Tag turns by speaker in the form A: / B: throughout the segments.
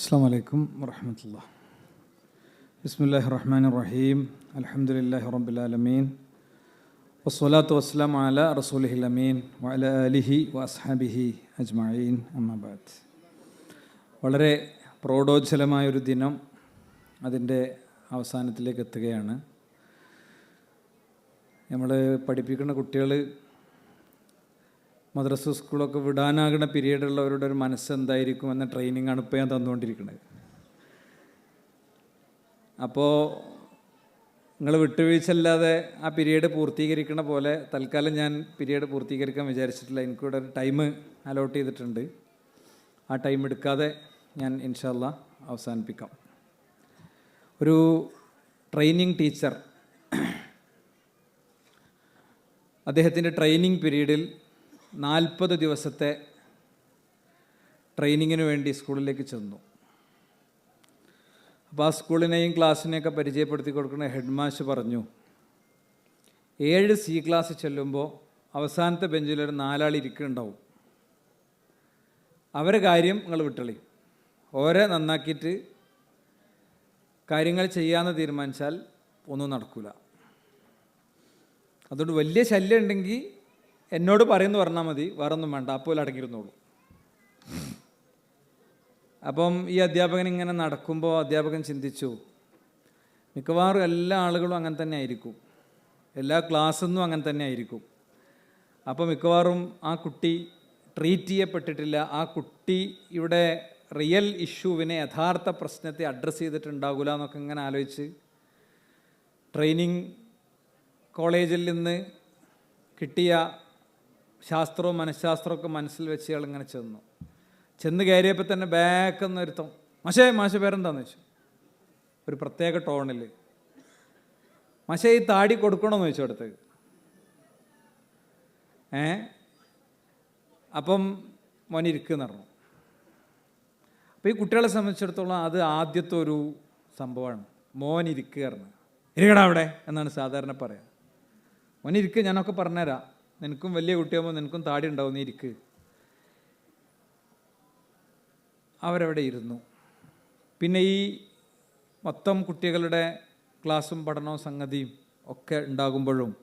A: السلام عليكم ورحمة الله بسم الله الرحمن الرحيم الحمد لله رب العالمين والصلاة والسلام على رسوله الأمين وعلى آله وأصحابه أجمعين أما بعد വളരെ പ്രൗഢോജ്വലമായൊരു ദിനം അതിൻ്റെ അവസാനത്തിലേക്ക് എത്തുകയാണ് നമ്മൾ പഠിപ്പിക്കുന്ന കുട്ടികൾ മദ്രസ സ്കൂളൊക്കെ വിടാനാകുന്ന പീരീഡുള്ളവരുടെ ഒരു മനസ്സ് എന്തായിരിക്കും എന്ന ട്രെയിനിങ് ആണ് ഇപ്പോൾ ഞാൻ തന്നുകൊണ്ടിരിക്കുന്നത് അപ്പോൾ നിങ്ങൾ വിട്ടുവീഴ്ചയില്ലാതെ ആ പീരീഡ് പൂർത്തീകരിക്കണ പോലെ തൽക്കാലം ഞാൻ പീരീഡ് പൂർത്തീകരിക്കാൻ വിചാരിച്ചിട്ടില്ല. എനിക്കിവിടെ ഒരു ടൈം അലോട്ട് ചെയ്തിട്ടുണ്ട്. ആ ടൈം എടുക്കാതെ ഞാൻ ഇൻഷാല്ല അവസാനിപ്പിക്കാം. ഒരു ട്രെയിനിങ് ടീച്ചർ അദ്ദേഹത്തിന്റെ ട്രെയിനിങ് പീരീഡിൽ നാൽപ്പത് ദിവസത്തെ ട്രെയിനിങ്ങിന് വേണ്ടി സ്കൂളിലേക്ക് ചെന്നു. അപ്പോൾ ആ സ്കൂളിനെയും ക്ലാസ്സിനെയൊക്കെ പരിചയപ്പെടുത്തി കൊടുക്കുന്ന ഹെഡ് പറഞ്ഞു ഏഴ് സി ക്ലാസ് ചെല്ലുമ്പോൾ അവസാനത്തെ ബെഞ്ചിലൊരു നാലാൾ ഇരിക്കുന്നുണ്ടാവും. അവരെ കാര്യം നിങ്ങൾ വിട്ടളി. ഓരെ നന്നാക്കിയിട്ട് കാര്യങ്ങൾ ചെയ്യാമെന്ന് തീരുമാനിച്ചാൽ ഒന്നും നടക്കില്ല അതുകൊണ്ട് വലിയ ശല്യം ഉണ്ടെങ്കിൽ എന്നോട് പറയുന്നു പറഞ്ഞാൽ മതി വേറെ ഒന്നും വേണ്ട അപ്പോൾ അടങ്ങിയിരുന്നുള്ളൂ അപ്പം ഈ അധ്യാപകൻ ഇങ്ങനെ നടക്കുമ്പോൾ അധ്യാപകൻ ചിന്തിച്ചു മിക്കവാറും എല്ലാ ആളുകളും അങ്ങനെ തന്നെ ആയിരിക്കും എല്ലാ ക്ലാസ്സൊന്നും അങ്ങനെ തന്നെ ആയിരിക്കും. അപ്പോൾ മിക്കവാറും ആ കുട്ടി ട്രീറ്റ് ചെയ്യപ്പെട്ടിട്ടില്ല ആ കുട്ടി ഇവിടെ റിയൽ ഇഷ്യൂവിനെ യഥാർത്ഥ പ്രശ്നത്തെ അഡ്രസ്സ് ചെയ്തിട്ടുണ്ടാകില്ല എന്നൊക്കെ ഇങ്ങനെ ആലോചിച്ച് ട്രെയിനിങ് കോളേജിൽ നിന്ന് കിട്ടിയ ശാസ്ത്രവും മനഃശാസ്ത്രമൊക്കെ മനസ്സിൽ വെച്ച് ഇയാൾ ഇങ്ങനെ ചെന്നു. ചെന്ന് കയറിയപ്പോൾ തന്നെ ബാക്ക് എന്നൊരുത്തം മശേ മാഷ പേരെന്താന്ന് വെച്ചു ഒരു പ്രത്യേക ടോണിൽ മശേ ഈ താടി കൊടുക്കണമെന്ന് ചോദിച്ചു അടുത്തേക്ക് ഏ? അപ്പം മോൻ ഇരിക്കുന്ന പറഞ്ഞു. അപ്പോൾ ഈ കുട്ടികളെ സംബന്ധിച്ചിടത്തോളം അത് ആദ്യത്തെ ഒരു സംഭവമാണ്. മോൻ ഇരിക്കുകയായിരുന്നു. ഇരിക്കടാ അവിടെ എന്നാണ് സാധാരണ പറയുക മോൻ ഇരിക്കുക ഞാനൊക്കെ പറഞ്ഞുതരാം. നിനക്കും വലിയ കുട്ടിയാകുമ്പോൾ നിനക്കും താടി ഉണ്ടാവും നീ ഇരിക്ക്. അവരവിടെ ഇരുന്നു. പിന്നെ ഈ മൊത്തം കുട്ടികളുടെ ക്ലാസ്സും പഠനവും സംഗതിയും ഒക്കെ ഉണ്ടാകുമ്പോഴും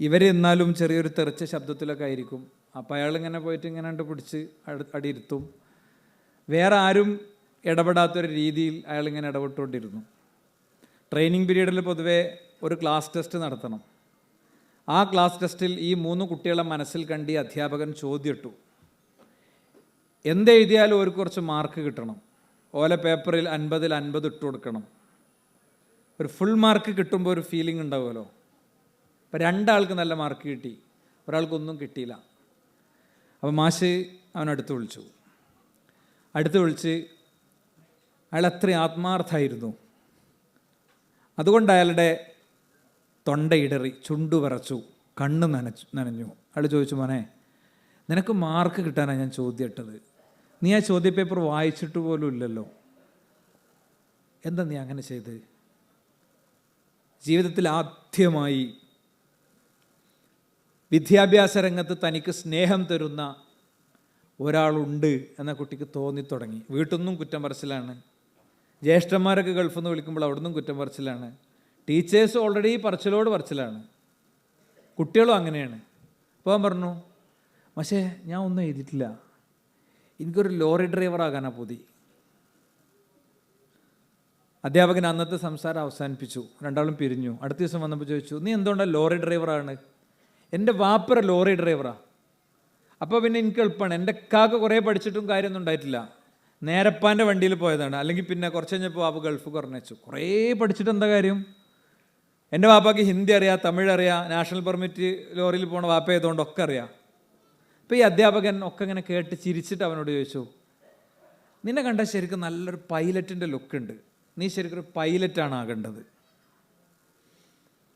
A: ഇവർ എന്നാലും ചെറിയൊരു തെറിച്ച ശബ്ദത്തിലൊക്കെ ആയിരിക്കും. അപ്പം അയാൾ ഇങ്ങനെ പോയിട്ട് ഇങ്ങനെ കണ്ട് പിടിച്ച് അടി- അടിയിരുത്തും വേറെ ആരും ഇടപെടാത്തൊരു രീതിയിൽ അയാൾ ഇങ്ങനെ ഇടപെട്ടുകൊണ്ടിരുന്നു. ട്രെയിനിങ് പീരീഡിൽ പൊതുവേ ഒരു ക്ലാസ് ടെസ്റ്റ് നടത്തണം. ആ ക്ലാസ് ടെസ്റ്റിൽ ഈ മൂന്ന് കുട്ടികളെ മനസ്സിൽ കണ്ടി അധ്യാപകൻ ചോദ്യമിട്ടു. എന്തെഴുതിയാലും ഒരു കുറച്ച് മാർക്ക് കിട്ടണം. ഓല പേപ്പറിൽ അൻപതിൽ അൻപത് ഇട്ട് കൊടുക്കണം. ഒരു ഫുൾ മാർക്ക് കിട്ടുമ്പോൾ ഒരു ഫീലിംഗ് ഉണ്ടാവുമല്ലോ. അപ്പം രണ്ടാൾക്ക് നല്ല മാർക്ക് കിട്ടി. ഒരാൾക്കൊന്നും കിട്ടിയില്ല. അപ്പോൾ മാഷ് അവൻ അടുത്ത് വിളിച്ചു. അടുത്ത് വിളിച്ച് അയാൾ അത്രയും ആത്മാർത്ഥമായിരുന്നു. അതുകൊണ്ട് അയാളുടെ തൊണ്ടയിടറി ചുണ്ടു വിറച്ചു കണ്ണ് നനച്ചു നനഞ്ഞു. അയാൾ ചോദിച്ചു മോനെ നിനക്ക് മാർക്ക് കിട്ടാനാണ് ഞാൻ ചോദ്യം ഇട്ടത് നീ ആ ചോദ്യ പേപ്പർ വായിച്ചിട്ട് പോലും ഇല്ലല്ലോ. എന്താ നീ അങ്ങനെ ചെയ്ത്? ജീവിതത്തിൽ ആദ്യമായി വിദ്യാഭ്യാസ രംഗത്ത് തനിക്ക് സ്നേഹം തരുന്ന ഒരാളുണ്ട് എന്ന കുട്ടിക്ക് തോന്നിത്തുടങ്ങി. വീട്ടിൽ നിന്നും കുറ്റം പറച്ചിലാണ്. ജ്യേഷ്ഠന്മാരൊക്കെ ഗൾഫിൽ നിന്ന് വിളിക്കുമ്പോൾ അവിടെ നിന്നും കുറ്റം പറച്ചിലാണ്. Teachers already പറച്ചിലോട് പറച്ചിലാണ്. കുട്ടികളും അങ്ങനെയാണ്. അപ്പോൾ പറഞ്ഞു പക്ഷേ ഞാൻ ഒന്നും എഴുതിയിട്ടില്ല. എനിക്കൊരു ലോറി ഡ്രൈവർ ആകാനാ പൂതി. അധ്യാപകൻ അന്നത്തെ സംസാരം അവസാനിപ്പിച്ചു. രണ്ടാളും പിരിഞ്ഞു. അടുത്ത ദിവസം വന്നപ്പോൾ ചോദിച്ചു നീ എന്തുകൊണ്ടാണ് ലോറി ഡ്രൈവറാണ് എന്റെ വാപ്പര ലോറി ഡ്രൈവറാണ് അപ്പോൾ പിന്നെ എനിക്ക് എളുപ്പമാണ് എന്റെ കാക്ക കുറേ പഠിച്ചിട്ടും കാര്യമൊന്നും ഉണ്ടായിട്ടില്ല. നേരപ്പാന്റെ വണ്ടിയിൽ പോയതാണ്. അല്ലെങ്കിൽ പിന്നെ കുറച്ച് കഴിഞ്ഞപ്പോൾ വാപ്പ ഗൾഫ് കുറഞ്ഞു കുറേ പഠിച്ചിട്ട് എന്താ കാര്യം? എന്റെ വാപ്പാക്ക് ഹിന്ദി അറിയാം തമിഴ് അറിയാം നാഷണൽ പെർമിറ്റ് ലോറിയിൽ പോണ വാപ്പ ആയതുകൊണ്ട് ഒക്കെ അറിയാം. അപ്പോൾ ഈ അധ്യാപകൻ ഒക്കെ ഇങ്ങനെ കേട്ട് ചിരിച്ചിട്ട് അവനോട് ചോദിച്ചു നിന്നെ കണ്ട ശരിക്കും നല്ലൊരു പൈലറ്റിന്റെ ലുക്കുണ്ട്. നീ ശരിക്കും ഒരു പൈലറ്റാണ് ആകേണ്ടത്.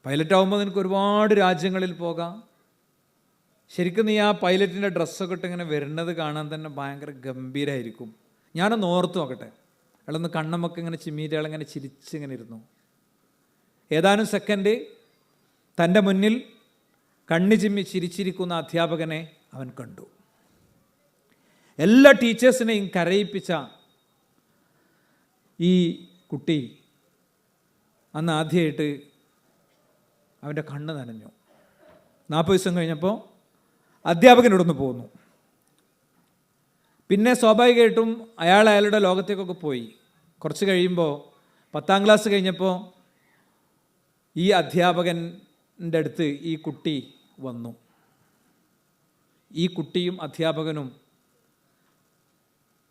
A: പൈലറ്റ് ആകുമ്പോൾ നിനക്ക് ഒരുപാട് രാജ്യങ്ങളിൽ പോകാം. ശരിക്കും നീ ആ പൈലറ്റിന്റെ ഡ്രസ്സൊക്കെ ഇട്ട് ഇങ്ങനെ വരുന്നത് കാണാൻ തന്നെ ഭയങ്കര ഗംഭീരമായിരിക്കും ഞാനൊന്ന് ഓർത്തു നോക്കട്ടെ. അയാളൊന്ന് കണ്ണമൊക്കെ ഇങ്ങനെ ചിമ്മീറ്റ് അയാളിങ്ങനെ ചിരിച്ചിങ്ങനെ ഇരുന്നു. ഏതാനും സെക്കൻഡ് തന്റെ മുന്നിൽ കണ്ണു ചിമ്മി ചിരിച്ചിരിക്കുന്ന അധ്യാപകനെ അവൻ കണ്ടു. എല്ലാ ടീച്ചേഴ്സിനെയും കരയിപ്പിച്ച ഈ കുട്ടി അന്ന് ആദ്യമായിട്ട് അവന്റെ കണ്ണ് നനഞ്ഞു. നാൽപ്പത് ദിവസം കഴിഞ്ഞപ്പോൾ അധ്യാപകനോടൊന്ന് പോന്നു. പിന്നെ സ്വാഭാവികമായിട്ടും അയാൾ അയാളുടെ ലോകത്തേക്കൊക്കെ പോയി. കുറച്ച് കഴിയുമ്പോൾ പത്താം ക്ലാസ് കഴിഞ്ഞപ്പോൾ ഈ അധ്യാപകന്റെ അടുത്ത് ഈ കുട്ടി വന്നു. ഈ കുട്ടിയും അധ്യാപകനും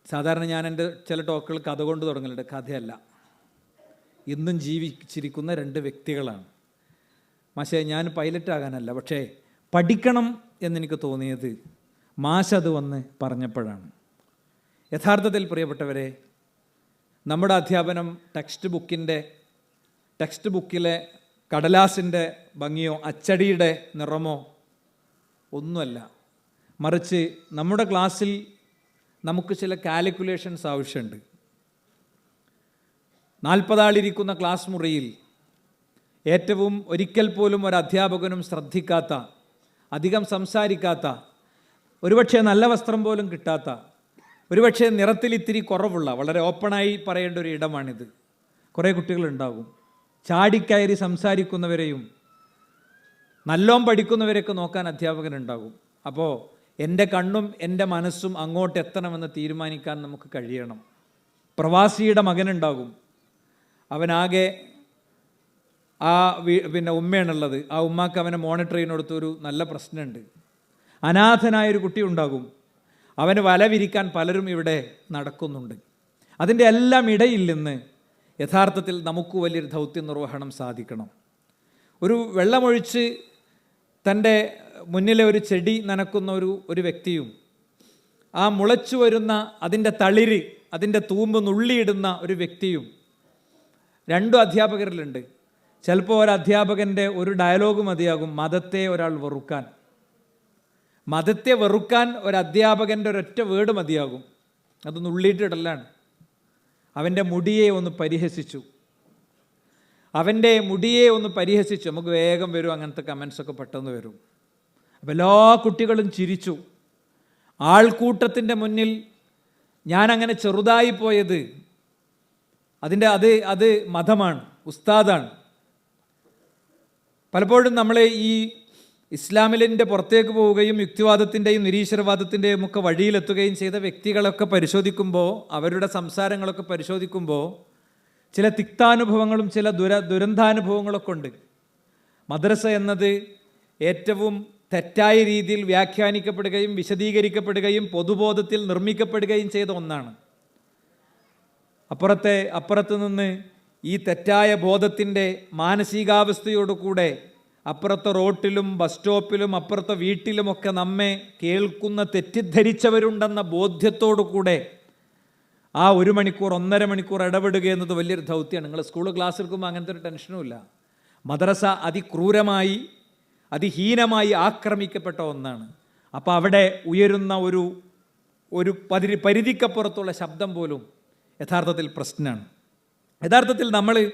A: സാധാരണ ഞാൻ എന്റെ ചില ടോക്കുകൾ കഥ കൊണ്ട് തുടങ്ങലുണ്ട്. കഥയല്ല. ഇന്നും ജീവിച്ചിരിക്കുന്ന രണ്ട് വ്യക്തികളാണ്. മാഷേ ഞാൻ പൈലറ്റ് ആകാനല്ല പക്ഷേ പഠിക്കണം എന്നെനിക്ക് തോന്നിയത് മാഷ് അത് വന്ന് പറഞ്ഞപ്പോഴാണ്. യഥാർത്ഥത്തിൽ പ്രിയപ്പെട്ടവരെ നമ്മുടെ അധ്യാപനം ടെക്സ്റ്റ് ബുക്കിന്റെ ടെക്സ്റ്റ് ബുക്കിലെ കടലാസിന്റെ ഭംഗിയോ അച്ചടിയുടെ നിറമോ ഒന്നുമല്ല. മറിച്ച് നമ്മുടെ ക്ലാസ്സിൽ നമുക്ക് ചില കാൽക്കുലേഷൻസ് ആവശ്യമുണ്ട്. നാൽപ്പതാളിരിക്കുന്ന ക്ലാസ് മുറിയിൽ ഏറ്റവും ഒരിക്കൽ പോലും ഒരു അധ്യാപകനും ശ്രദ്ധിക്കാത്ത അധികം സംസാരിക്കാത്ത ഒരുപക്ഷെ നല്ല വസ്ത്രം പോലും കിട്ടാത്ത ഒരുപക്ഷെ നിറത്തിൽ ഇത്തിരി കുറവുള്ള വളരെ ഓപ്പണായി പറയേണ്ട ഒരു ഇടമാണിത്. കുറേ കുട്ടികളുണ്ടാകും. ചാടിക്കയറി സംസാരിക്കുന്നവരെയും നല്ലോം പഠിക്കുന്നവരെയൊക്കെ നോക്കാൻ അധ്യാപകനുണ്ടാകും. അപ്പോൾ എന്റെ കണ്ണും എന്റെ മനസ്സും അങ്ങോട്ട് എത്തണമെന്ന് തീരുമാനിക്കാൻ നമുക്ക് കഴിയണം. പ്രവാസിയുടെ മകനുണ്ടാകും. അവനാകെ ആ പിന്നെ ഉമ്മയാണുള്ളത്. ആ ഉമ്മാക്ക് അവനെ മോണിറ്റർ ചെയ്യുന്നിടത്ത് ഒരു നല്ല പ്രശ്നമുണ്ട്. അനാഥനായൊരു കുട്ടി ഉണ്ടാകും. അവന് വല വിരിക്കാൻ പലരും ഇവിടെ നടക്കുന്നുണ്ട്. അതിന്റെ എല്ലാം ഇടയിൽ നിന്ന് യഥാർത്ഥത്തിൽ നമുക്ക് വലിയൊരു ദൗത്യ നിർവഹണം സാധിക്കണം. ഒരു വെള്ളമൊഴിച്ച് തന്റെ മുന്നിലെ ഒരു ചെടി നനക്കുന്ന ഒരു ഒരു വ്യക്തിയും ആ മുളച്ചു വരുന്ന അതിന്റെ തളിര് അതിന്റെ തൂമ്പ് നുള്ളിയിടുന്ന ഒരു വ്യക്തിയും രണ്ടു അധ്യാപകരിലുണ്ട്. ചിലപ്പോൾ ഒരു അധ്യാപകന്റെ ഒരു ഡയലോഗ് മതിയാകും മതത്തെ ഒരാൾ വെറുക്കാൻ. മതത്തെ വെറുക്കാൻ ഒരു അധ്യാപകന്റെ ഒരൊറ്റ വേർഡ് മതിയാകും. അത് നുള്ളിയിട്ടിടലാണ്. അവന്റെ മുടിയെ ഒന്ന് പരിഹസിച്ചു. അവന്റെ മുടിയെ ഒന്ന് പരിഹസിച്ചു. നമുക്ക് വേഗം വരും. അങ്ങനത്തെ കമൻസൊക്കെ പെട്ടെന്ന് വരും. അപ്പോൾ എല്ലാ കുട്ടികളും ചിരിച്ചു. ആൾക്കൂട്ടത്തിന്റെ മുന്നിൽ ഞാൻ അങ്ങനെ ചെറുതായി പോയത്. അതിന്റെ അത് അത് മതമാണ് ഉസ്താദാണ്. പലപ്പോഴും നമ്മൾ ഈ ഇസ്ലാമിലിന്റെ പുറത്തേക്ക് പോവുകയും യുക്തിവാദത്തിന്റെയും നിരീശ്വരവാദത്തിന്റെയും ഒക്കെ വഴിയിലെത്തുകയും ചെയ്ത വ്യക്തികളൊക്കെ പരിശോധിക്കുമ്പോൾ അവരുടെ സംസാരങ്ങളൊക്കെ പരിശോധിക്കുമ്പോൾ ചില തിക്താനുഭവങ്ങളും ചില ദുര ദുരന്താനുഭവങ്ങളൊക്കെ ഉണ്ട്. മദ്രസ എന്നത് ഏറ്റവും തെറ്റായ രീതിയിൽ വ്യാഖ്യാനിക്കപ്പെടുകയും വിശദീകരിക്കപ്പെടുകയും പൊതുബോധത്തിൽ നിർമ്മിക്കപ്പെടുകയും ചെയ്ത ഒന്നാണ്. അപ്പുറത്തെ അപ്പുറത്ത് നിന്ന് ഈ തെറ്റായ ബോധത്തിന്റെ മാനസികാവസ്ഥയോടുകൂടെ അപ്പുറത്തെ റോട്ടിലും ബസ് സ്റ്റോപ്പിലും അപ്പുറത്തെ വീട്ടിലുമൊക്കെ നമ്മെ കേൾക്കുന്ന തെറ്റിദ്ധരിച്ചവരുണ്ടെന്ന ബോധ്യത്തോടു കൂടെ ആ ഒരു മണിക്കൂർ ഒന്നര മണിക്കൂർ ഇടപെടുക എന്നത് വലിയൊരു ദൗത്യമാണ്. നിങ്ങൾ സ്കൂൾ ക്ലാസ് എടുക്കുമ്പോൾ അങ്ങനത്തെ ഒരു ടെൻഷനുമില്ല മദ്രസ അതിക്രൂരമായി അതിഹീനമായി ആക്രമിക്കപ്പെട്ട ഒന്നാണ്. അപ്പോൾ അവിടെ ഉയരുന്ന ഒരു ഒരു പതി പരിധിക്കപ്പുറത്തുള്ള ശബ്ദം പോലും യഥാർത്ഥത്തിൽ പ്രശ്നമാണ്. യഥാർത്ഥത്തിൽ നമ്മൾ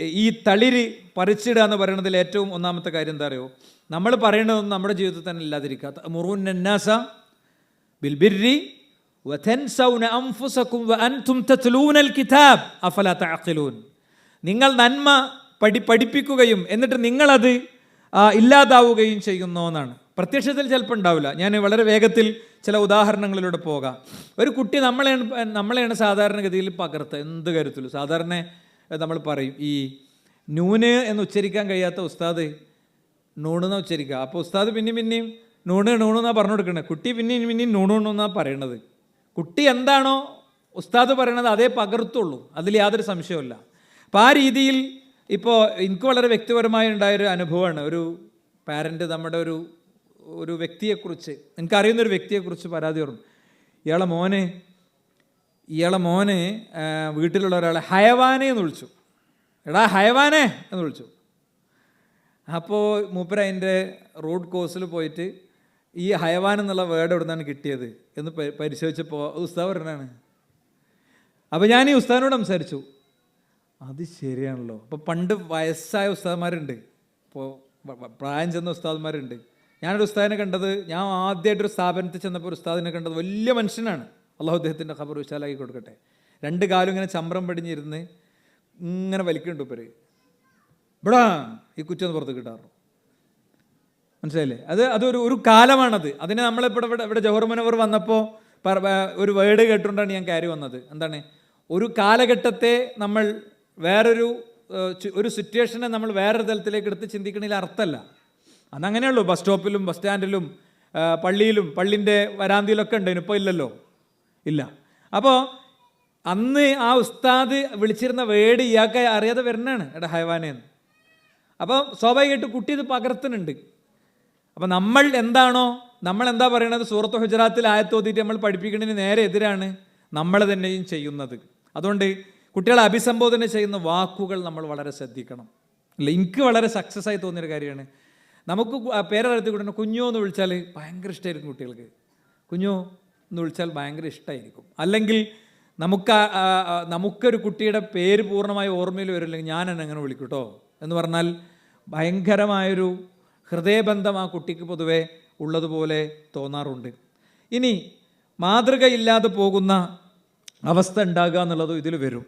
A: ഈ തളിര് പറിച്ചിടുക എന്ന് പറയുന്നതിൽ ഏറ്റവും ഒന്നാമത്തെ കാര്യം എന്താ അറിയോ? നമ്മൾ പറയണതൊന്നും നമ്മുടെ ജീവിതത്തിൽ തന്നെ ഇല്ലാതിരിക്കുക. മുറുന്നാസ ബിൽബിരി നിങ്ങൾ നന്മ പഠി പഠിപ്പിക്കുകയും എന്നിട്ട് നിങ്ങളത് ഇല്ലാതാവുകയും ചെയ്യുന്നു എന്നാണ്. പ്രത്യക്ഷത്തിൽ ചിലപ്പോൾ ഉണ്ടാവില്ല. ഞാൻ വളരെ വേഗത്തിൽ ചില ഉദാഹരണങ്ങളിലൂടെ പോകാം. ഒരു കുട്ടി നമ്മളെയാണ് നമ്മളെയാണ് സാധാരണഗതിയിൽ പകർത്ത് എന്ത് കരുത്തുള്ളൂ സാധാരണ നമ്മൾ പറയും. ഈ നൂന് എന്ന് ഉച്ചരിക്കാൻ കഴിയാത്ത ഉസ്താദ് നൂണെന്ന് ഉച്ചരിക്കുക. അപ്പോൾ ഉസ്താദ് പിന്നെയും പിന്നെയും നൂണ് നൂണെന്നാണ് പറഞ്ഞു കൊടുക്കണത് കുട്ടി പിന്നെയും പിന്നെയും നൂണൂണെന്നാണ് പറയണത്. കുട്ടി എന്താണോ ഉസ്താദ് പറയണത് അതേ പകർത്തുള്ളൂ. അതിൽ യാതൊരു സംശയവുമില്ല. അപ്പോൾ ആ രീതിയിൽ ഇപ്പോൾ എനിക്ക് വളരെ വ്യക്തിപരമായി ഉണ്ടായൊരു അനുഭവമാണ്. ഒരു പാരന്റ് നമ്മുടെ ഒരു ഒരു വ്യക്തിയെക്കുറിച്ച് എനിക്കറിയുന്ന ഒരു വ്യക്തിയെക്കുറിച്ച് പരാതി പറഞ്ഞു. ഇയാളെ മോന് ഇയാളെ മോനെ വീട്ടിലുള്ള ഒരാളെ ഹയവാനെ എന്ന് വിളിച്ചു. എടാ ഹയവാനെ എന്ന് വിളിച്ചു. അപ്പോൾ മൂപ്പര അതിന്റെ റോഡ് കോഴ്സിൽ പോയിട്ട് ഈ ഹയവാൻ എന്നുള്ള വേർഡ് എവിടെ നിന്നാണ് കിട്ടിയത് എന്ന് പരിശോധിച്ചപ്പോൾ ഉസ്താവ് പറഞ്ഞാണ് അപ്പോൾ ഞാൻ ഈ ഉസ്താദിനോട് സംസാരിച്ചു. അത് ശരിയാണല്ലോ. അപ്പോൾ പണ്ട് വയസ്സായ ഉസ്താദ്മാരുണ്ട് ഇപ്പോൾ പ്രായം ചെന്ന ഉസ്താദ്മാരുണ്ട് ഞാനൊരു ഉസ്താദിനെ കണ്ടത് ഞാൻ ആദ്യമായിട്ടൊരു സ്ഥാപനത്തിൽ ചെന്നപ്പോൾ ഒരു ഉസ്താദിനെ കണ്ടത് വലിയ മനുഷ്യനാണ്. അള്ളാഹു അദ്ദേഹത്തിന്റെ ഖബർ വിശാലാക്കി കൊടുക്കട്ടെ. രണ്ട് കാലും ഇങ്ങനെ ചമ്രം പടിഞ്ഞിരുന്ന് ഇങ്ങനെ വലിക്കുന്നുണ്ട് ഇപ്പര് ഇവിടാ ഈ കുറ്റം പുറത്ത് കിട്ടാറു മനസ്സിലായില്ലേ? അത് അതൊരു ഒരു കാലമാണത്. അതിനെ നമ്മളിപ്പോൾ ഇവിടെ ഇവിടെ ജവഹർ മനോഹർ വന്നപ്പോൾ ഒരു വേർഡ് കേട്ടുകൊണ്ടാണ് ഞാൻ കയറി വന്നത്. എന്താണ്? ഒരു കാലഘട്ടത്തെ നമ്മൾ വേറൊരു ഒരു സിറ്റുവേഷനെ നമ്മൾ വേറൊരു തലത്തിലേക്ക് എടുത്ത് ചിന്തിക്കണതിൽ അർത്ഥമല്ല അതങ്ങനെയുള്ളൂ ബസ് സ്റ്റോപ്പിലും ബസ് സ്റ്റാൻഡിലും പള്ളിയിലും പള്ളിന്റെ വരാന്തിയിലൊക്കെ ഉണ്ട്. ഇപ്പോൾ ഇല്ലല്ലോ. ഇല്ല. അപ്പോൾ അന്ന് ആ ഉസ്താദ് വിളിച്ചിരുന്ന വേട് ഇയാൾക്ക് അറിയാതെ വരുന്നതാണ് എടാ ഹൈവാനെന്ന് അപ്പോൾ സ്വാഭാവികമായിട്ട് കുട്ടി ഇത് പകർത്തുന്നുണ്ട്. അപ്പം നമ്മൾ എന്താണോ നമ്മൾ എന്താ പറയണത്? സൂറത്ത് ഹുജറാത്തിൽ ആയത്തോതിയിട്ട് നമ്മൾ പഠിപ്പിക്കുന്നതിന് നേരെ എതിരാണ് നമ്മൾ തന്നെയും ചെയ്യുന്നത്. അതുകൊണ്ട് കുട്ടികളെ അഭിസംബോധന ചെയ്യുന്ന വാക്കുകൾ നമ്മൾ വളരെ ശ്രദ്ധിക്കണം. അല്ല എനിക്ക് വളരെ സക്സസ് ആയി തോന്നിയൊരു കാര്യമാണ്. നമുക്ക് പേരറിയത്തിൽ കൂടെ കുഞ്ഞോ എന്ന് വിളിച്ചാൽ ഭയങ്കര ഇഷ്ടമായിരിക്കും കുട്ടികൾക്ക്. കുഞ്ഞോ എന്ന് വിളിച്ചാൽ ഭയങ്കര ഇഷ്ടമായിരിക്കും അല്ലെങ്കിൽ നമുക്ക് നമുക്കൊരു കുട്ടിയുടെ പേര് പൂർണമായി ഓർമ്മയിൽ വരില്ലെങ്കിൽ ഞാൻ എന്നെ അങ്ങനെ വിളിക്കൂട്ടോ കേട്ടോ എന്ന് പറഞ്ഞാൽ ഭയങ്കരമായൊരു ഹൃദയബന്ധം ആ കുട്ടിക്ക് പൊതുവെ ഉള്ളതുപോലെ തോന്നാറുണ്ട്. ഇനി മാതൃകയില്ലാതെ പോകുന്ന അവസ്ഥ ഉണ്ടാകുക എന്നുള്ളതും ഇതിൽ വരും.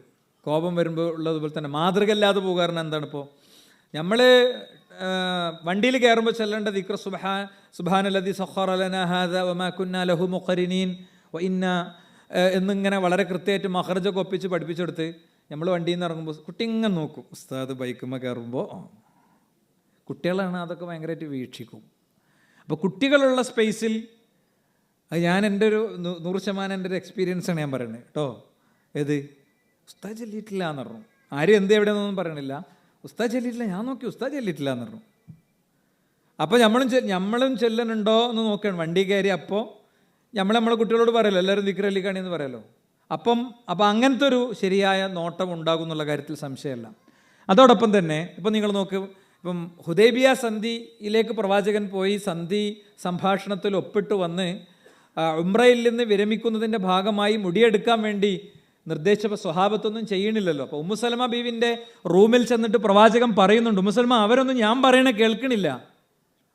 A: കോപം വരുമ്പോൾ ഉള്ളതുപോലെ തന്നെ. മാതൃക ഇല്ലാതെ പോകുക എന്താണ് നമ്മൾ വണ്ടിയിൽ കയറുമ്പോൾ ചെല്ലേണ്ട ദിക്ര സുബഹാ സുബാനലതി സഖറലന ഹാദ വമാ കുന്ന ലഹു മുഖരിനീൻ. ഇന്ന എന്നിങ്ങനെ വളരെ കൃത്യമായിട്ട് മഹർജൊക്കെ ഒപ്പിച്ച് പഠിപ്പിച്ചെടുത്ത് നമ്മൾ വണ്ടിയിൽ നിന്ന് ഇറങ്ങുമ്പോൾ കുട്ടി ഇങ്ങനെ നോക്കും ഉസ്താദ് ബൈക്കുമ്പോൾ കയറുമ്പോൾ കുട്ടികളാണ് അതൊക്കെ ഭയങ്കരമായിട്ട് വീക്ഷിക്കും. അപ്പോൾ കുട്ടികളുള്ള സ്പേസിൽ ഞാൻ എന്റെ ഒരു നൂറ് ശതമാനം എന്റെ ഒരു എക്സ്പീരിയൻസാണ് ഞാൻ പറയുന്നത് കേട്ടോ. ഏത്? ഉസ്താദ് ചെല്ലിയിട്ടില്ല എന്ന് പറഞ്ഞു. ആരും എന്ത് എവിടെയെന്നൊന്നും പറയണില്ല. ഉസ്താദ് ചെല്ലിയിട്ടില്ല ഞാൻ നോക്കി ഉസ്താദ് ചെല്ലിയിട്ടില്ല എന്ന് പറഞ്ഞു. അപ്പോൾ നമ്മളും നമ്മളും ചെല്ലനുണ്ടോ എന്ന് നോക്കണം. വണ്ടി കയറി അപ്പോൾ നമ്മൾ നമ്മളെ കുട്ടികളോട് പറയല്ലോ എല്ലാവരും ദിക്രലി കാണി എന്ന് പറയല്ലോ. അപ്പം അപ്പം അങ്ങനത്തെ ഒരു ശരിയായ നോട്ടം ഉണ്ടാകും എന്നുള്ള കാര്യത്തിൽ സംശയമല്ല. അതോടൊപ്പം തന്നെ ഇപ്പം നിങ്ങൾ നോക്ക് ഇപ്പം ഹുദൈബിയ സന്ധിയിലേക്ക് പ്രവാചകൻ പോയി സന്ധി സംഭാഷണത്തിൽ ഒപ്പിട്ട് വന്ന് ഉമ്രയിൽ നിന്ന് വിരമിക്കുന്നതിന്റെ ഭാഗമായി മുടിയെടുക്കാൻ വേണ്ടി നിർദ്ദേശിച്ച സ്വഭാവത്തൊന്നും ചെയ്യണില്ലല്ലോ. അപ്പോൾ ഉമ്മുസലമ ബീവിന്റെ റൂമിൽ ചെന്നിട്ട് പ്രവാചകൻ പറയുന്നുണ്ട് ഉമ്മുസലമ അവരൊന്നും ഞാൻ പറയണ കേൾക്കണില്ല.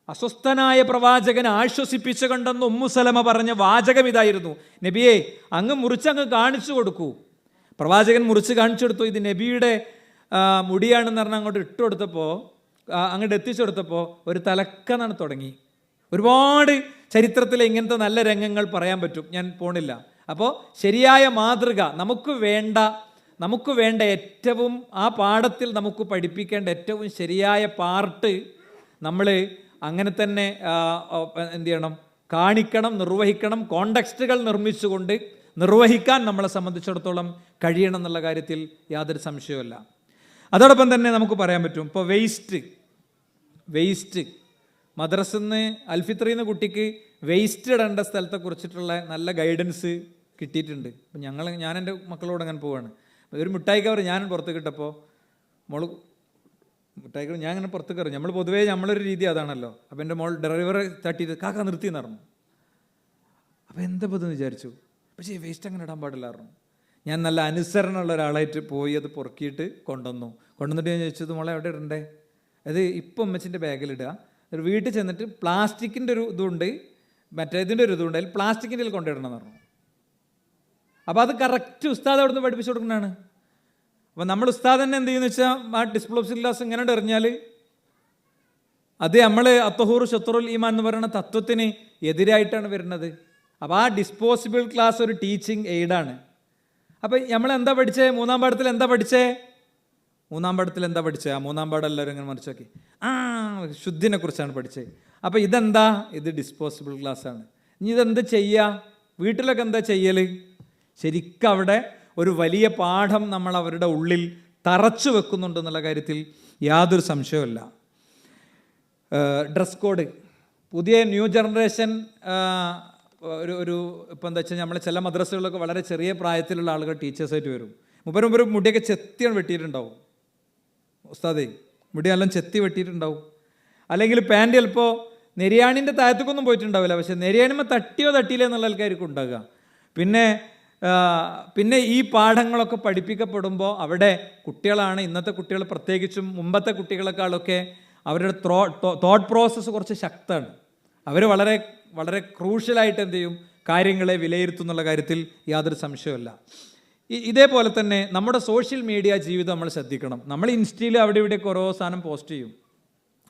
A: അസ്വസ്ഥനായ പ്രവാചകനെ ആശ്വസിപ്പിച്ചു കണ്ടെന്ന് ഉമ്മുസലമ പറഞ്ഞ വാചകം ഇതായിരുന്നു. നബിയെ അങ്ങ് മുറിച്ചങ്ങ് കാണിച്ചു കൊടുക്കൂ. പ്രവാചകൻ മുറിച്ച് കാണിച്ചു കൊടുത്തു. ഇത് നബിയുടെ മുടിയാണെന്ന് പറഞ്ഞ് അങ്ങോട്ട് ഇട്ട് കൊടുത്തപ്പോൾ അങ്ങോട്ട് എത്തിച്ചു കൊടുത്തപ്പോൾ ഒരു തലക്കനാണ് തുടങ്ങി. ഒരുപാട് ചരിത്രത്തിലെ ഇങ്ങനത്തെ നല്ല രംഗങ്ങൾ പറയാൻ പറ്റും. ഞാൻ പോണില്ല. അപ്പോൾ ശരിയായ മാതൃക നമുക്ക് വേണ്ട നമുക്ക് വേണ്ട ഏറ്റവും ആ പാഠത്തിൽ നമുക്ക് പഠിപ്പിക്കേണ്ട ഏറ്റവും ശരിയായ പാർട്ട് നമ്മൾ അങ്ങനെ തന്നെ എന്ത് ചെയ്യണം? കാണിക്കണം നിർവഹിക്കണം കോണ്ടക്സ്റ്റുകൾ നിർമ്മിച്ചുകൊണ്ട് നിർവഹിക്കാൻ നമ്മളെ സംബന്ധിച്ചിടത്തോളം കഴിയണം എന്നുള്ള കാര്യത്തിൽ യാതൊരു സംശയവുമില്ല. അതോടൊപ്പം തന്നെ നമുക്ക് പറയാൻ പറ്റും ഇപ്പോൾ വേസ്റ്റ് വേസ്റ്റ് മദ്രസന്ന് അൽഫിത്രിന്ന് കുട്ടിക്ക് വേസ്റ്റ് ഇടേണ്ട സ്ഥലത്തെ കുറിച്ചിട്ടുള്ള നല്ല ഗൈഡൻസ് കിട്ടിയിട്ടുണ്ട്. അപ്പം ഞങ്ങൾ ഞാൻ എന്റെ മക്കളോട് അങ്ങനെ പോവാണ്. ഒരു മിഠായി കവർ ഞാൻ പുറത്ത് കിട്ടപ്പോൾ മോൾ മിഠായി കവർ ഞാൻ അങ്ങനെ പുറത്ത് കയറും. നമ്മൾ പൊതുവേ നമ്മളൊരു രീതി അതാണല്ലോ. അപ്പം എന്റെ മോൾ ഡ്രൈവറെ തട്ടിയിട്ട് കാക്ക നിർത്തി എന്നറിഞ്ഞു അപ്പോൾ എന്താ ഇപ്പം ഇതെന്ന് വിചാരിച്ചു? പക്ഷേ വേസ്റ്റ് അങ്ങനെ ഇടാൻ പാടില്ലായിരുന്നു ഞാൻ നല്ല അനുസരണമുള്ള ഒരാളായിട്ട് പോയി അത് പൊറുക്കിയിട്ട് കൊണ്ടുവന്നു. കൊണ്ടുവന്നിട്ട് ഞാൻ ചോദിച്ചത് മോളെ എവിടെ ഇടണ്ടേ? അത് ഇപ്പം അമ്മച്ചിന്റെ ബാഗിലിടുക ഒരു വീട്ടിൽ ചെന്നിട്ട് പ്ലാസ്റ്റിക്കിന്റെ ഒരു ഇതുണ്ട് മറ്റേതിന്റെ ഒരു ഇതുണ്ട് അതിൽ പ്ലാസ്റ്റിക്കിന്റെ കൊണ്ടിടണം എന്ന് പറഞ്ഞു. അപ്പോൾ അത് കറക്റ്റ് ഉസ്താദ് അവിടെ നിന്ന് പഠിപ്പിച്ചു കൊടുക്കുന്നതാണ്. അപ്പോൾ നമ്മൾ ഉസ്താദ് തന്നെ എന്ത് ചെയ്യുന്നു വെച്ചാൽ ആ ഡിസ്പ്ലോസ് ഗ്ലാസ് ഇങ്ങനെ എറിഞ്ഞാൽ അത് നമ്മൾ അത്തഹൂർ ഷത്തുറുൽ ഈമാൻ എന്ന് പറയുന്ന തത്വത്തിന് എതിരായിട്ടാണ് വരുന്നത്. അപ്പോൾ ആ ഡിസ്പോസിബിൾ ക്ലാസ് ഒരു ടീച്ചിങ് എയ്ഡാണ് അപ്പോൾ നമ്മൾ എന്താ പഠിച്ചേ? മൂന്നാം പാഠത്തിൽ എന്താ പഠിച്ചേ? മൂന്നാം പാഠത്തിൽ എന്താ പഠിച്ചത് മൂന്നാം പാഠം എല്ലാവരും ഇങ്ങനെ മറിച്ച് നോക്കി. ആ ശുദ്ധിനെ കുറിച്ചാണ് പഠിച്ചത്. അപ്പോൾ ഇതെന്താ? ഇത് ഡിസ്പോസിബിൾ ഗ്ലാസ്സാണ് ആണ്. ഇനി ഇതെന്ത് ചെയ്യുക വീട്ടിലൊക്കെ എന്താ ചെയ്യൽ ശരിക്കും അവിടെ ഒരു വലിയ പാഠം നമ്മൾ അവരുടെ ഉള്ളിൽ തറച്ചു വെക്കുന്നുണ്ട് എന്നുള്ള കാര്യത്തിൽ യാതൊരു സംശയവുമില്ല. ഡ്രസ് കോഡ് പുതിയ ന്യൂ ജനറേഷൻ ഒരു ഒരു ഇപ്പം എന്താ വെച്ചാൽ നമ്മളെ ചില മദ്രസകളിലൊക്കെ വളരെ ചെറിയ പ്രായത്തിലുള്ള ആളുകൾ ടീച്ചേഴ്സായിട്ട് വരും. മുപ്പരും മുപ്പരും മുടിയൊക്കെ ചെത്തിയാണ് വെട്ടിയിട്ടുണ്ടാവും. ഉസ്താദേ മുടി എല്ലാം ചെത്തി വെട്ടിയിട്ടുണ്ടാവും. അല്ലെങ്കിൽ പാന്റ് ചിലപ്പോൾ നെരിയാണിന്റെ താഴത്തേക്കൊന്നും പോയിട്ടുണ്ടാവില്ല. പക്ഷേ നെരിയാണിമ തട്ടിയോ തട്ടിയില്ല എന്നുള്ള ആൾക്കാർക്കും ഉണ്ടാകുക പിന്നെ പിന്നെ ഈ പാഠങ്ങളൊക്കെ പഠിപ്പിക്കപ്പെടുമ്പോൾ അവിടെ കുട്ടികളാണ് ഇന്നത്തെ കുട്ടികൾ പ്രത്യേകിച്ചും മുമ്പത്തെ കുട്ടികളെക്കാളൊക്കെ അവരുടെ ത്രോ തോട്ട് പ്രോസസ്സ് കുറച്ച് ശക്തമാണ്. അവർ വളരെ വളരെ ക്രൂഷ്യലായിട്ട് എന്ത് ചെയ്യും? കാര്യങ്ങളെ വിലയിരുത്തുന്നുള്ള കാര്യത്തിൽ യാതൊരു സംശയവുമില്ല. ഇ- ഇതേപോലെ തന്നെ നമ്മുടെ സോഷ്യൽ മീഡിയ ജീവിതം നമ്മൾ ശ്രദ്ധിക്കണം. നമ്മൾ ഇൻസ്റ്റയിൽ അവിടെ ഇവിടെ ഓരോ സാധനം പോസ്റ്റ് ചെയ്യും.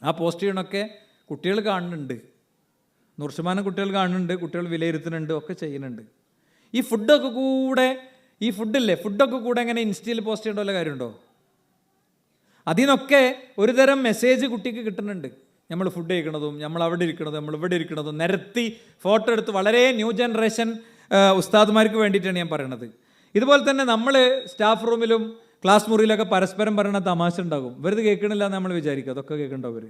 A: ആ പോസ്റ്റ് ചെയ്യണമൊക്കെ കുട്ടികൾ കാണുന്നുണ്ട്. നൂറ് കുട്ടികൾ കാണുന്നുണ്ട് കുട്ടികൾ വിലയിരുത്തുന്നുണ്ട് ഒക്കെ ചെയ്യുന്നുണ്ട്. ഈ ഫുഡൊക്കെ കൂടെ ഈ ഫുഡില്ലേ ഫുഡൊക്കെ കൂടെ എങ്ങനെ ഇൻസ്റ്റയിൽ പോസ്റ്റ് ചെയ്യേണ്ട വല്ല കാര്യമുണ്ടോ? അതിനൊക്കെ ഒരുതരം ഒരു തരം മെസ്സേജ് കുട്ടിക്ക് കിട്ടുന്നുണ്ട്. നമ്മൾ ഫുഡ് കഴിക്കണതും നമ്മൾ അവിടെ ഇരിക്കണതും നമ്മൾ ഇവിടെ ഇരിക്കണതും നിരത്തി ഫോട്ടോ എടുത്ത് വളരെ ന്യൂ ജനറേഷൻ ഉസ്താദ്മാർക്ക് വേണ്ടിയിട്ടാണ് ഞാൻ പറയണത്. ഇതുപോലെ തന്നെ നമ്മൾ സ്റ്റാഫ് റൂമിലും ക്ലാസ് മുറിയിലൊക്കെ പരസ്പരം പറയുന്ന തമാശ ഉണ്ടാകും. വെറുതെ കേൾക്കണില്ല എന്ന് നമ്മൾ വിചാരിക്കും. അതൊക്കെ കേൾക്കണ്ടോ അവർ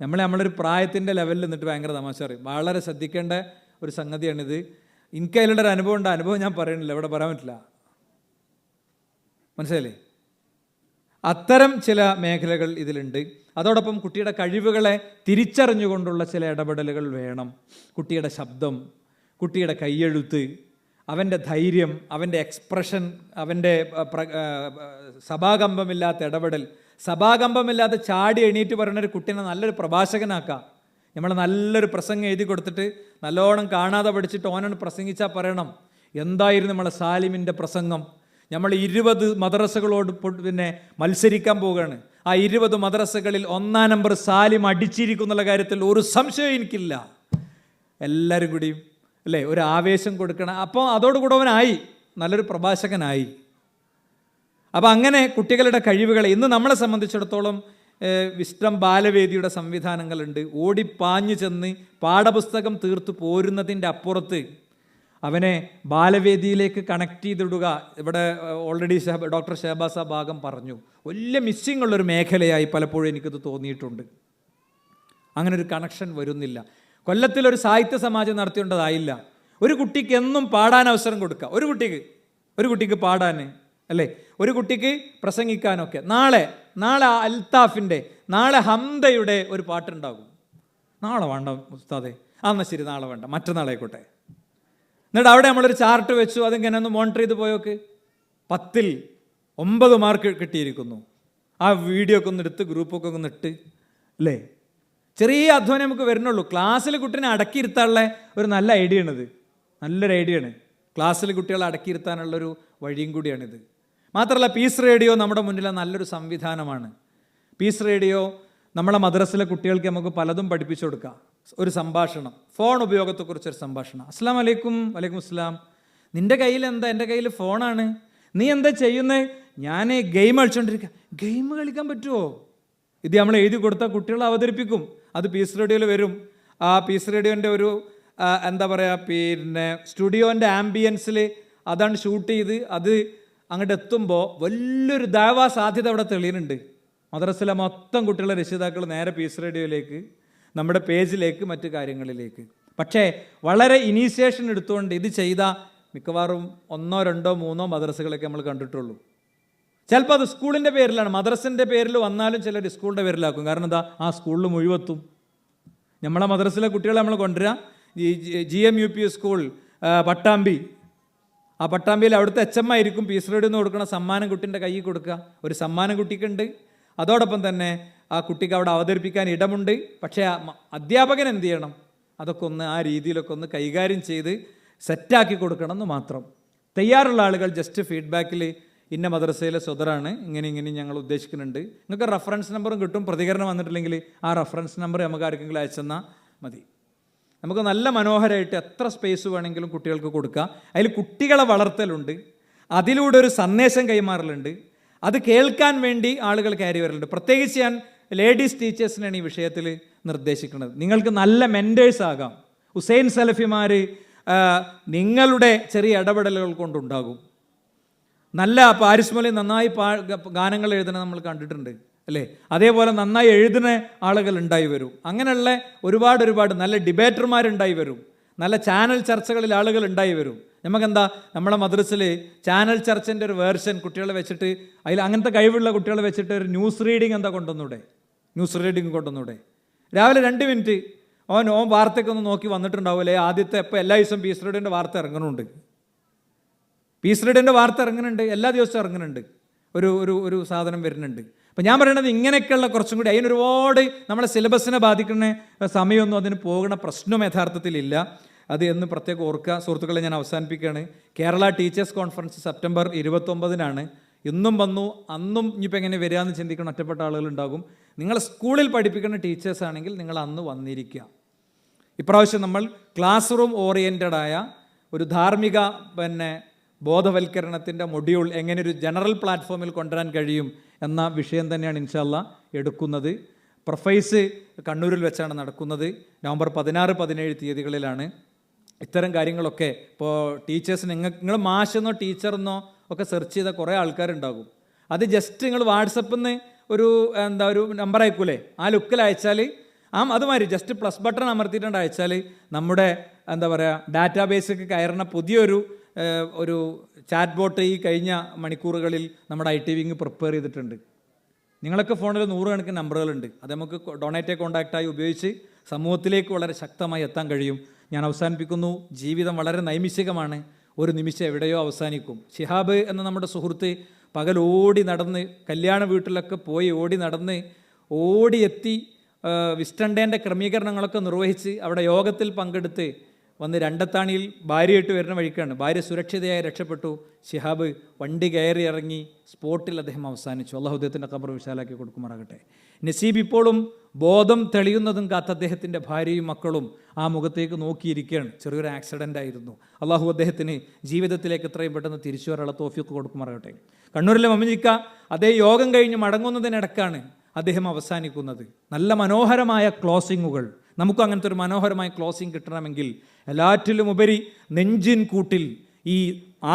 A: നമ്മൾ നമ്മളൊരു പ്രായത്തിന്റെ ലെവലിൽ നിന്നിട്ട് ഭയങ്കര തമാശ പറയും. വളരെ ശ്രദ്ധിക്കേണ്ട ഒരു സംഗതിയാണിത്. എനിക്ക് ഒരു അനുഭവം ഉണ്ട്. അനുഭവം ഞാൻ പറയണില്ല ഇവിടെ പറയാൻ പറ്റില്ല. മനസ്സിലായില്ലേ? അത്തരം ചില മേഖലകൾ ഇതിലുണ്ട്. അതോടൊപ്പം കുട്ടിയുടെ കഴിവുകളെ തിരിച്ചറിഞ്ഞുകൊണ്ടുള്ള ചില ഇടപെടലുകൾ വേണം. കുട്ടിയുടെ ശബ്ദം കുട്ടിയുടെ കൈയെഴുത്ത് അവന്റെ ധൈര്യം അവന്റെ എക്സ്പ്രഷൻ അവന്റെ സഭാകമ്പമില്ലാത്ത ഇടപെടൽ സഭാകമ്പമില്ലാത്ത ചാടി എണീറ്റ് പറയുന്ന ഒരു കുട്ടീനെ നല്ലൊരു പ്രഭാഷകനാക്കാം. നമ്മൾ നല്ലൊരു പ്രസംഗം എഴുതി കൊടുത്തിട്ട് നല്ലോണം കാണാതെ പഠിച്ചിട്ട് ഓനോട് പ്രസംഗിച്ചാൽ പറയണം. എന്തായിരുന്നു നമ്മളെ സാലിമിന്റെ പ്രസംഗം? നമ്മൾ ഇരുപത് മദ്രസകളോട് പിന്നെ മത്സരിക്കാൻ പോവുകയാണ്. ആ ഇരുപത് മദ്രസകളിൽ ഒന്നാം നമ്പർ സാലിം അടിച്ചിരിക്കുന്നുള്ള കാര്യത്തിൽ ഒരു സംശയം എനിക്കില്ല. എല്ലാവരും കൂടിയും അല്ലേ? ഒരു ആവേശം കൊടുക്കണം. അപ്പോൾ അതോടുകൂടെ അവനായി. നല്ലൊരു പ്രഭാഷകനായി. അപ്പോൾ അങ്ങനെ കുട്ടികളുടെ കഴിവുകൾ ഇന്ന് നമ്മളെ സംബന്ധിച്ചിടത്തോളം വിഷ്ടം ബാലവേദിയുടെ സംവിധാനങ്ങളുണ്ട്. ഓടിപ്പാഞ്ഞു ചെന്ന് പാഠപുസ്തകം തീർത്തു പോരുന്നതിന്റെ അപ്പുറത്ത് അവനെ ബാലവേദിയിലേക്ക് കണക്ട് ചെയ്തിടുക. ഇവിടെ ഓൾറെഡി ഡോക്ടർ ഷേബാസ ഭാഗം പറഞ്ഞു. വലിയ മിസ്സിംഗ് ഉള്ളൊരു മേഖലയായി പലപ്പോഴും എനിക്കത് തോന്നിയിട്ടുണ്ട്. അങ്ങനെ ഒരു കണക്ഷൻ വരുന്നില്ല. കൊല്ലത്തിൽ ഒരു സാഹിത്യ സമാജം നടത്തിയേണ്ടതായില്ല ഒരു കുട്ടിക്ക് എന്നും പാടാൻ അവസരം കൊടുക്കുക ഒരു കുട്ടിക്ക് ഒരു കുട്ടിക്ക് പാടാൻ അല്ലേ? ഒരു കുട്ടിക്ക് പ്രസംഗിക്കാനൊക്കെ. നാളെ നാളെ അൽത്താഫിന്റെ നാളെ ഹംദയുടെ ഒരു പാട്ടുണ്ടാകും. നാളെ വേണ്ട ഉസ്താദേ. എന്നാൽ ശരി നാളെ വേണ്ട. മറ്റന്നാളായിക്കോട്ടെ എന്നിട്ട് അവിടെ നമ്മളൊരു ചാർട്ട് വെച്ചു. അതിങ്ങനെ? ഒന്ന് മോണിറ്റർ ചെയ്ത് പോയോക്ക്. പത്തിൽ ഒമ്പത് മാർക്ക് കിട്ടിയിരിക്കുന്നു. ആ വീഡിയോ ഒക്കെ ഒന്ന് എടുത്ത് ഗ്രൂപ്പൊക്കെ ഒന്ന് ഇട്ട് അല്ലേ? ചെറിയ അധ്വാനം നമുക്ക് വരുന്നുള്ളൂ. ക്ലാസ്സിൽ കുട്ടീനെ അടക്കിയിരുത്താനുള്ള ഒരു നല്ല ഐഡിയ ആണിത്. നല്ലൊരു ഐഡിയ ആണ്. ക്ലാസ്സിൽ കുട്ടികളെ അടക്കിയിരുത്താനുള്ളൊരു വഴിയും കൂടിയാണിത്. മാത്രമല്ല പീസ് റേഡിയോ നമ്മുടെ മുന്നിലെ നല്ലൊരു സംവിധാനമാണ്. പീസ് റേഡിയോ നമ്മളെ മദ്രസിലെ കുട്ടികൾക്ക് നമുക്ക് പലതും പഠിപ്പിച്ചു കൊടുക്കാം. ഒരു സംഭാഷണം. ഫോൺ ഉപയോഗത്തെക്കുറിച്ചൊരു സംഭാഷണം. അസ്സാം വലൈക്കും വലൈക്കും അസ്സലാം. നിന്റെ കയ്യിൽ എന്താ? എന്റെ കയ്യിൽ ഫോണാണ്. നീ എന്താ ചെയ്യുന്നത് ഞാൻ ഗെയിം കളിച്ചോണ്ടിരിക്കുക ഗെയിം കളിക്കാൻ പറ്റുമോ ഇത് നമ്മൾ എഴുതി കൊടുത്താൽ കുട്ടികൾ അവതരിപ്പിക്കും. അത് പീസ് റേഡിയോയിൽ വരും. ആ പീസ് റേഡിയോന്റെ ഒരു എന്താ പറയുക പിന്നെ സ്റ്റുഡിയോന്റെ ആംബിയൻസിൽ അതാണ് ഷൂട്ട് ചെയ്ത് അത് അങ്ങോട്ട് എത്തുമ്പോൾ വലിയൊരു ദാവാ സാധ്യത അവിടെ തെളിയുന്നുണ്ട്. മദ്രസിലെ മൊത്തം കുട്ടികളെ രക്ഷിതാക്കൾ നേരെ പീസ് റേഡിയോയിലേക്ക് നമ്മുടെ പേജിലേക്ക് മറ്റു കാര്യങ്ങളിലേക്ക്. പക്ഷേ വളരെ ഇനീഷ്യേഷൻ എടുത്തുകൊണ്ട് ഇത് ചെയ്ത മിക്കവാറും ഒന്നോ രണ്ടോ മൂന്നോ മദ്രസകളൊക്കെ നമ്മൾ കണ്ടിട്ടുള്ളൂ. ചിലപ്പോൾ അത് സ്കൂളിന്റെ പേരിലാണ്. മദ്രസിന്റെ പേരിൽ വന്നാലും ചിലർ സ്കൂളിന്റെ പേരിലാക്കും. കാരണം എന്താ? ആ സ്കൂളിൽ മുഴുവത്തും. നമ്മളെ മദ്രസിലെ കുട്ടികളെ നമ്മൾ കൊണ്ടുവരാം. ഈ G M U P school Pattambi. ആ പട്ടാമ്പിയിൽ അവിടുത്തെ എച്ച് എം ആയിരിക്കും. പീസ് റേഡിയോ എന്ന് കൊടുക്കണ സമ്മാനം കുട്ടീന്റെ കയ്യിൽ കൊടുക്കുക. ഒരു സമ്മാനം കുട്ടിക്കുണ്ട്. അതോടൊപ്പം തന്നെ ആ കുട്ടിക്ക് അവിടെ അവതരിപ്പിക്കാൻ ഇടമുണ്ട്. പക്ഷേ അധ്യാപകൻ എന്ത് ചെയ്യണം? അതൊക്കെ ഒന്ന് ആ രീതിയിലൊക്കെ ഒന്ന് കൈകാര്യം ചെയ്ത് സെറ്റാക്കി കൊടുക്കണം എന്ന് മാത്രം. തയ്യാറുള്ള ആളുകൾ ജസ്റ്റ് ഫീഡ്ബാക്കിൽ ഇന്ന മദ്രസയിലെ സ്വതറാണ് ഇങ്ങനെ ഇങ്ങനെ ഞങ്ങൾ ഉദ്ദേശിക്കുന്നുണ്ട്. നിങ്ങൾക്ക് റഫറൻസ് നമ്പറും കിട്ടും. പ്രതികരണം വന്നിട്ടില്ലെങ്കിൽ ആ റഫറൻസ് നമ്പർ നമുക്ക് ആർക്കെങ്കിലും അയച്ചെന്നാൽ മതി. നമുക്ക് നല്ല മനോഹരമായിട്ട് എത്ര സ്പേസ് വേണമെങ്കിലും കുട്ടികൾക്ക് കൊടുക്കുക അതിൽ കുട്ടികളെ വളർത്തലുണ്ട്. അതിലൂടെ ഒരു സന്ദേശം കൈമാറലുണ്ട്. അത് കേൾക്കാൻ വേണ്ടി ആളുകൾ കയറി വരലുണ്ട്. പ്രത്യേകിച്ച് ഞാൻ ലേഡീസ് ടീച്ചേഴ്സിനാണ് ഈ വിഷയത്തിൽ നിർദ്ദേശിക്കുന്നത്. നിങ്ങൾക്ക് നല്ല മെന്റേഴ്സ് ആകാം. ഹുസൈൻ സലഫിമാർ നിങ്ങളുടെ ചെറിയ ഇടപെടലുകൾ കൊണ്ടുണ്ടാകും. നല്ല പാരിസ്മലി നന്നായി പാ ഗാനങ്ങൾ എഴുതുന്ന നമ്മൾ കണ്ടിട്ടുണ്ട് അല്ലേ? അതേപോലെ നന്നായി എഴുതുന്ന ആളുകൾ ഉണ്ടായി വരും. അങ്ങനെയുള്ള ഒരുപാട് ഒരുപാട് നല്ല ഡിബേറ്റർമാരുണ്ടായി വരും. നല്ല ചാനൽ ചർച്ചകളിൽ ആളുകൾ ഉണ്ടായി വരും. നമുക്കെന്താ? നമ്മളെ മദ്രസിൽ ചാനൽ ചർച്ചന്റെ ഒരു വേർഷൻ കുട്ടികളെ വെച്ചിട്ട് അതിൽ അങ്ങനത്തെ കഴിവുള്ള കുട്ടികളെ വെച്ചിട്ട് ഒരു ന്യൂസ് റീഡിങ് എന്താ കൊണ്ടുവന്നൂടെ? News reading കൊണ്ടുവന്നൂടെ? രാവിലെ രണ്ട് മിനിറ്റ്. ഓൻ ഓൻ വാർത്തയ്ക്കൊന്ന് നോക്കി വന്നിട്ടുണ്ടാവില്ലേ ആദ്യത്തെ ഇപ്പോൾ എല്ലാ ദിവസവും പീസ് റേഡിയോന്റെ വാർത്ത ഇറങ്ങുന്നുണ്ട് പീസ് വാർത്ത ഇറങ്ങുന്നുണ്ട് എല്ലാ ദിവസവും ഇറങ്ങുന്നുണ്ട്. ഒരു ഒരു ഒരു സാധനം വരുന്നുണ്ട്. അപ്പം ഞാൻ പറയണത് ഇങ്ങനെയൊക്കെയുള്ള കുറച്ചും കൂടി അതിന് ഒരുപാട് നമ്മളെ സിലബസിനെ ബാധിക്കുന്ന സമയമൊന്നും അതിന് പോകുന്ന പ്രശ്നം യഥാർത്ഥത്തിലില്ല അത് എന്ന് പ്രത്യേകം ഓർക്കുക. സുഹൃത്തുക്കളെ ഞാൻ അവസാനിപ്പിക്കുകയാണ്. കേരള ടീച്ചേഴ്സ് കോൺഫറൻസ് സെപ്റ്റംബർ ഇരുപത്തൊമ്പതിനാണ്. ഇന്നും വന്നു അന്നും ഇനിയിപ്പോൾ എങ്ങനെ വരികയെന്ന് ചിന്തിക്കുന്ന ഒറ്റപ്പെട്ട ആളുകളുണ്ടാകും നിങ്ങൾ സ്കൂളിൽ പഠിപ്പിക്കുന്ന ടീച്ചേഴ്സ് ആണെങ്കിൽ നിങ്ങൾ അന്ന് വന്നിരിക്കുക. ഇപ്രാവശ്യം നമ്മൾ ക്ലാസ് റൂം ഓറിയന്റഡായ ഒരു ധാർമ്മിക പിന്നെ ബോധവൽക്കരണത്തിന്റെ മൊഡ്യൂൾ എങ്ങനെ ഒരു ജനറൽ പ്ലാറ്റ്ഫോമിൽ കൊണ്ടുവരാൻ കഴിയും എന്ന വിഷയം തന്നെയാണ് ഇൻഷല്ല എടുക്കുന്നത്. പ്രൊഫൈസ് കണ്ണൂരിൽ വെച്ചാണ് നടക്കുന്നത്. നവംബർ പതിനാറ് പതിനേഴ് തീയതികളിലാണ്. ഇത്തരം കാര്യങ്ങളൊക്കെ ഇപ്പോൾ ടീച്ചേഴ്സ് നിങ്ങൾ നിങ്ങൾ മാഷെന്നോ ടീച്ചറെന്നോ ഒക്കെ സെർച്ച് ചെയ്ത കുറേ ആൾക്കാരുണ്ടാകും. അത് ജസ്റ്റ് നിങ്ങൾ വാട്സപ്പിൽ നിന്ന് ഒരു എന്താ ഒരു നമ്പർ അയക്കൂലേ? ആ ലുക്കിൽ അയച്ചാൽ ആ അതുമാതിരി ജസ്റ്റ് പ്ലസ് ബട്ടൺ അമർത്തിയിട്ടുണ്ട് അയച്ചാൽ നമ്മുടെ എന്താ പറയുക ഡാറ്റാബേസിലേക്ക് കയറുന്ന പുതിയൊരു ഒരു ചാറ്റ് ബോട്ട് ഈ കഴിഞ്ഞ മണിക്കൂറുകളിൽ നമ്മുടെ ഐ ടി വിങ് പ്രിപ്പയർ ചെയ്തിട്ടുണ്ട്. നിങ്ങളൊക്കെ ഫോണിൽ നൂറുകണക്കിന് നമ്പറുകളുണ്ട് അത് നമുക്ക് ഡൊണേറ്റ് കോൺടാക്റ്റായി ഉപയോഗിച്ച് സമൂഹത്തിലേക്ക് വളരെ ശക്തമായി എത്താൻ കഴിയും. ഞാൻ അവസാനിപ്പിക്കുന്നു. ജീവിതം വളരെ നൈമിഷികമാണ്. ഒരു നിമിഷം എവിടെയോ അവസാനിക്കും. ഷിഹാബ് എന്ന നമ്മുടെ സുഹൃത്ത് പകൽ ഓടി നടന്ന് കല്യാണ വീട്ടിലൊക്കെ പോയി ഓടി നടന്ന് ഓടിയെത്തി വിസ്റ്റണ്ടേന്റെ ക്രമീകരണങ്ങളൊക്കെ നിർവഹിച്ച് അവിടെ യോഗത്തിൽ പങ്കെടുത്ത് വന്ന് രണ്ടത്താണിയിൽ ഭാര്യയായിട്ട് വരുന്ന വഴിക്കാണ്. ഭാര്യ സുരക്ഷിതയായി രക്ഷപ്പെട്ടു. ഷിഹാബ് വണ്ടി കയറി ഇറങ്ങി സ്പോട്ടിൽ അദ്ദേഹം അവസാനിച്ചു. അള്ളാഹു അദ്ദേഹത്തിന്റെ കബർ വിശാലാക്കി കൊടുക്കുമാറാകട്ടെ. നസീബ് ഇപ്പോഴും ബോധം തെളിയുന്നതും കാത്ത അദ്ദേഹത്തിന്റെ ഭാര്യയും മക്കളും ആ മുഖത്തേക്ക് നോക്കിയിരിക്കുകയാണ്. ചെറിയൊരു ആക്സിഡന്റ് ആയിരുന്നു. അള്ളാഹു അദ്ദേഹത്തിന് ജീവിതത്തിലേക്ക് എത്രയും പെട്ടെന്ന് തിരിച്ചു വരാനുള്ള തോഫിയൊക്കെ കൊടുക്കുമാറാകട്ടെ. കണ്ണൂരിലെ മമ്മിജിക്ക അദ്ദേഹം യോഗം കഴിഞ്ഞ് മടങ്ങുന്നതിനിടക്കാണ് അദ്ദേഹം അവസാനിക്കുന്നത്. നല്ല മനോഹരമായ ക്ലോസിങ്ങുകൾ നമുക്കും അങ്ങനത്തെ ഒരു മനോഹരമായ ക്ലോസിംഗ് കിട്ടണമെങ്കിൽ എല്ലാറ്റിലും ഉപരി നെഞ്ചിൻ കൂട്ടിൽ ഈ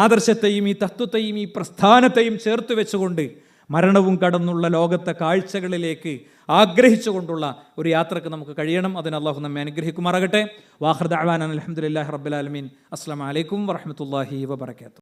A: ആദർശത്തെയും ഈ തത്വത്തെയും ഈ പ്രസ്ഥാനത്തെയും ചേർത്ത് വെച്ചുകൊണ്ട് മരണവും കടന്നുള്ള ലോകത്തെ കാഴ്ചകളിലേക്ക് ആഗ്രഹിച്ചുകൊണ്ടുള്ള ഒരു യാത്രയ്ക്ക് നമുക്ക് കഴിയണം. അതിന് അള്ളാഹു നമ്മെ അനുഗ്രഹിക്കുമാറാകട്ടെ. വാഹൃദ് അഹ്വാൻ അലഹമുല്ലാ റബ്ബുലാലമീൻ അസ്സാം വലൈക്കും വറഹമത്തല്ലാഹി വബർക്കാത്തു